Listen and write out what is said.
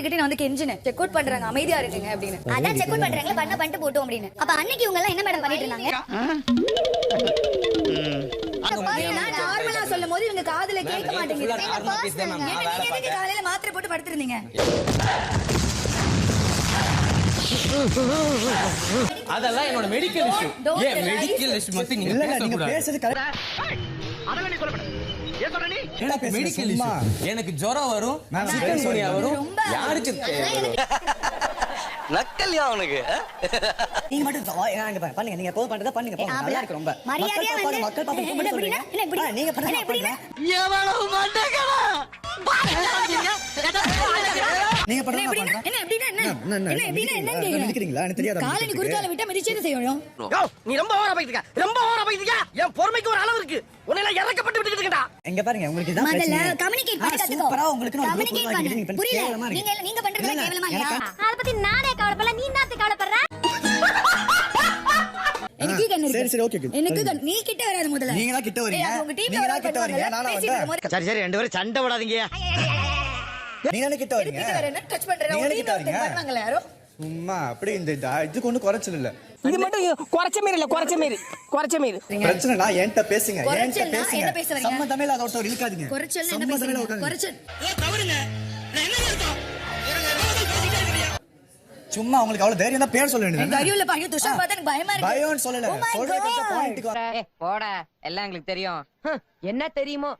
கிட்ட வந்து கெஞ்சினேன். Check out பண்றாங்க அமைதியா இருக்குங்க அப்படின்னு. அதான் செக் அவுட் பண்றாங்களே பண்ண பண்ணிட்டு போட்டோம் அப்படின்னு. அப்ப அன்னைக்கு இவங்க எல்லாம் என்ன மேடம் பண்ணிட்டு இருந்தாங்க? நான் நார்மலா சொல்லும் போது இவங்க காதுல கேட்க மாட்டேங்குது. காலையில மாத்திரை போட்டு படுத்திருந்தீங்க? அதெல்லாம் என்னோட மெடிக்கல் இஷ்யூ ஏன். மெடிக்கல் இஷ்யூ மட்டும் நீங்க எனக்கு மெடிக்கல் எனக்கு ஜுரம் வரும் நான் சிக்கன். குனியா வரும். ரொம்ப- யாருக்கு நக்கல்யா அவனுக்கு? நீங்க மட்டும் பண்ணுங்க. நீங்க போதும் பண்றதா பண்ணுங்க போங்க. நல்லா இருக்கு ரொம்ப. மரியாதையா மக்கள் வந்து பாப்பாங்க, மக்கள் பாப்பாங்க, என்ன கும்பிட எப்படின்னா? சொல்றீங்க. என்ன இப்படி? ஆ, நீங்க பண்ணுங்க. எவ்வளவு நீங்க பண்ணுங்க, பண்றேன். என்ன எப்படின்னா என்ன? என்ன, என்ன, என்ன? எனக்கு தெரியாதா? குறுக்கால விட்டா மிதிச்சே செய்யணும். நீ ரொம்ப ஓவரா போயிட்டு ரொம்ப ஓவரா போயிட்டு என் பொறுமைக்கு ஒரு அளவு இருக்கு. இங்க பாருங்க உங்களுக்கு இதான் முதல்ல ஆ, பண்ண கத்துக்கோ. சூப்பரா உங்களுக்கு நான் பண்ணு. புரியல. நீங்க- நீங்க இல்ல, கேவலமா எனக்கு இல்லையா? அதை பத்தி நானே கவலைப்படல நீ என்னத்துக்கு கவலைப்படுற எனக்கு கண்ணு இருக்கு. சரி, சரி, okay, okay. எனக்கு சரிங்க. கண்ணு- நீ கிட்ட வராத முதல்ல நீங்க தான் கிட்ட வரீங்க. நீங்க தான் கிட்ட வரீங்க. நானா சரி சரி ரெண்டு பேரும் சண்டை விடாதீங்க நீங்க தானே கிட்ட வரீங்க கிட்ட வரேன் டச் பண்றேன் நீங்க உங்க கிட்ட டீம்ல வரீங்க. சும்மா அப்படி இந்த இது- இதுக்கு ஒண்ணு குறைச்சல் இல்ல. இது மட்டும் குறைச்ச மாரி இல்ல குறைச்ச மாரி குறைச்ச மாரி. பிரச்சனை நான் என்கிட்ட பேசுங்க என்கிட்ட பேசுங்க என்ன பேச வரீங்க? சம்மந்தமே இல்லாத ஒருத்தர் இழுக்காதீங்க குறைச்சல் என்ன பேசுறீங்க இல்லாத ஒருத்தர் குறைச்சல். சும்மா உங்களுக்கு அவ்வளவு தைரியம் தான் பேர் சொல்ல வேண்டியது அறிவுல பையன் துஷார் பார்த்தா எனக்கு பயமா இருக்கு. பயம்னு சொல்லல. சொல்றது God. பாயிண்ட்டுக்கு போட. எல்லாம் எங்களுக்கு தெரியும். ஹம், என்ன தெரியுமோ?